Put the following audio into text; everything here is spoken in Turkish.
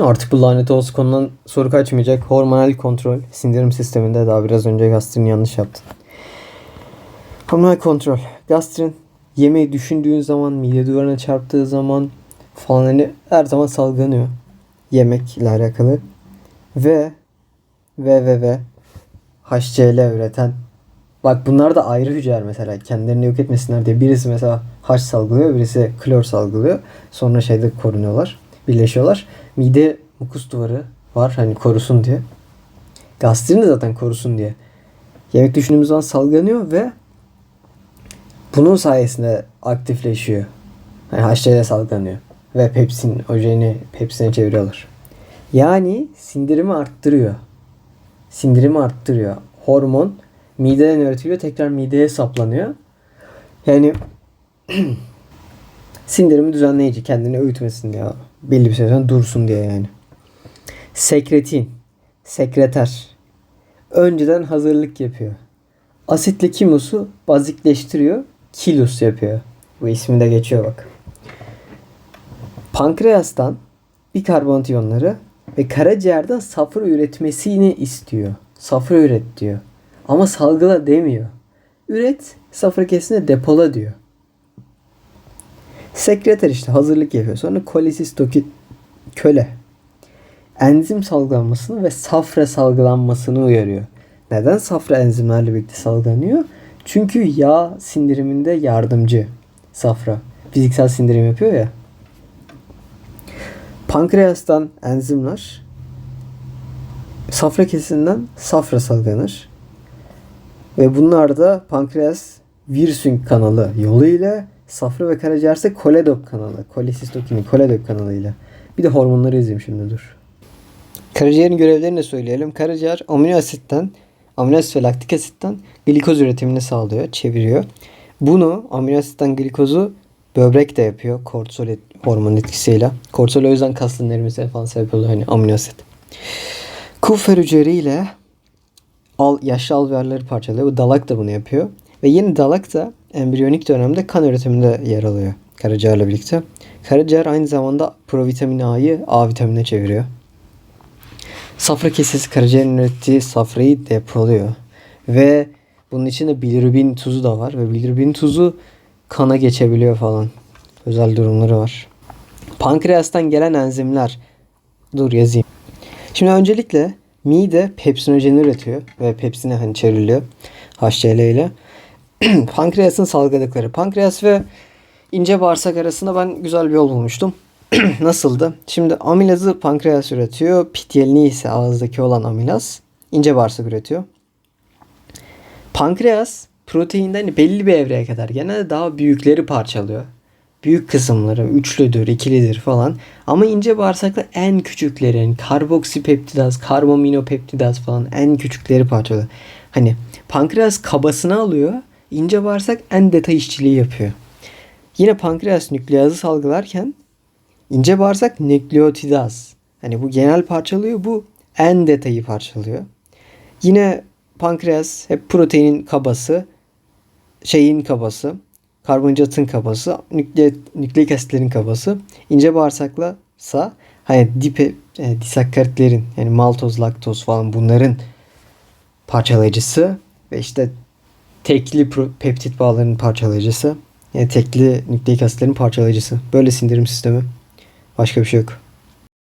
Artık bu lanet olsun konudan soru kaçmayacak. Hormonal kontrol sindirim sisteminde daha biraz önce gastrin yanlış yaptın. Hormonal kontrol. Gastrin yemeği düşündüğün zaman, mide duvarına çarptığı zaman falan hani her zaman salgılanıyor. Yemekle alakalı. Ve ve ve ve HCl üreten Bak bunlar da ayrı hücreler mesela. Kendilerini yok etmesinler diye. Birisi mesela H salgılıyor, birisi klor salgılıyor. Sonra şeyde korunuyorlar. Birleşiyorlar. Mide mukus duvarı var hani korusun diye. Gastrin de zaten korusun diye. Yemek düşündüğümüz zaman salgılanıyor ve bunun sayesinde aktifleşiyor. Yani HCl salgılanıyor. Ve pepsin, ojeni pepsine çeviriyorlar. Yani sindirimi arttırıyor. Sindirimi arttırıyor. Hormon mideden üretiliyor tekrar mideye saplanıyor. Yani sindirimi düzenleyici kendini öğütmesin diye belli bir süre sonra dursun diye yani. Sekretin, sekreter. Önceden hazırlık yapıyor. Asitli kimusu bazikleştiriyor. Kilus yapıyor. Bu ismi de geçiyor bak. Pankreastan bikarbonat iyonları ve karaciğerden safra üretmesini istiyor. Safra üret diyor. Ama salgıla demiyor. Üret, safra kesine depola diyor. Sekreter işte hazırlık yapıyor. Sonra kolesistoki köle. Enzim salgılanmasını ve safra salgılanmasını uyarıyor. Neden safra enzimlerle birlikte salgılanıyor? Çünkü yağ sindiriminde yardımcı safra. Fiziksel sindirim yapıyor ya. Pankreastan enzimler safra kesinden safra salgılanır. Ve bunlar da pankreas virsünk kanalı yoluyla safra ve karaciğerse koledok kanalı. Kolesistokinin koledok kanalıyla. Bir de hormonları yazayım şimdi dur. Karaciğerin görevlerini de söyleyelim. Karaciğer amino asitten, amino asit ve laktik asitten glikoz üretimini sağlıyor, çeviriyor. Bunu amino asitten glikozu böbrek de yapıyor kortizol et, hormon etkisiyle. Kortizol o yüzden kasların erimesine falan sebep oluyor hani amino asit. Kufer hücreleriyle al, yaşlı alveolleri parçalıyor. Bu dalak da bunu yapıyor. Ve yeni dalak da embriyonik dönemde kan üretiminde yer alıyor karaciğerle birlikte. Karaciğer aynı zamanda provitamin A'yı A vitaminine çeviriyor. Safra kesesi karaciğerin ürettiği safrayı depoluyor. Ve bunun içinde bilirubin tuzu da var. Ve bilirubin tuzu kana geçebiliyor falan. Özel durumları var. Pankreastan gelen enzimler. Dur yazayım. Şimdi öncelikle mide pepsinojeni üretiyor ve pepsine hani çevriliyor HCl ile. Pankreasın salgıladıkları. Pankreas ve ince bağırsak arasında ben güzel bir yol bulmuştum. Nasıldı? Şimdi amilazı pankreas üretiyor. Pityelini ise ağızdaki olan amilaz ince bağırsak üretiyor. Pankreas proteinden belli bir evreye kadar genelde daha büyükleri parçalıyor. Büyük kısımları üçlüdür, ikilidir falan. Ama ince bağırsakta en küçüklerin karboksipeptidaz, karbominopeptidaz falan en küçükleri parçalıyor. Hani pankreas kabasını alıyor. İnce bağırsak en detay işçiliği yapıyor. Yine pankreas nükleazı salgılarken ince bağırsak nükleotidaz. Hani bu genel parçalıyor, bu en detayı parçalıyor. Yine pankreas hep proteinin kabası, şeyin kabası, karbonhidratın kabası, nükle, nükleik asitlerin kabası. İnce bağırsakla hani dipe, e, disakkaritlerin yani maltoz, laktoz falan bunların parçalayıcısı ve işte tekli peptit bağlarının parçalayıcısı. Yani tekli nükleik asitlerin parçalayıcısı. Böyle sindirim sistemi. Başka bir şey yok.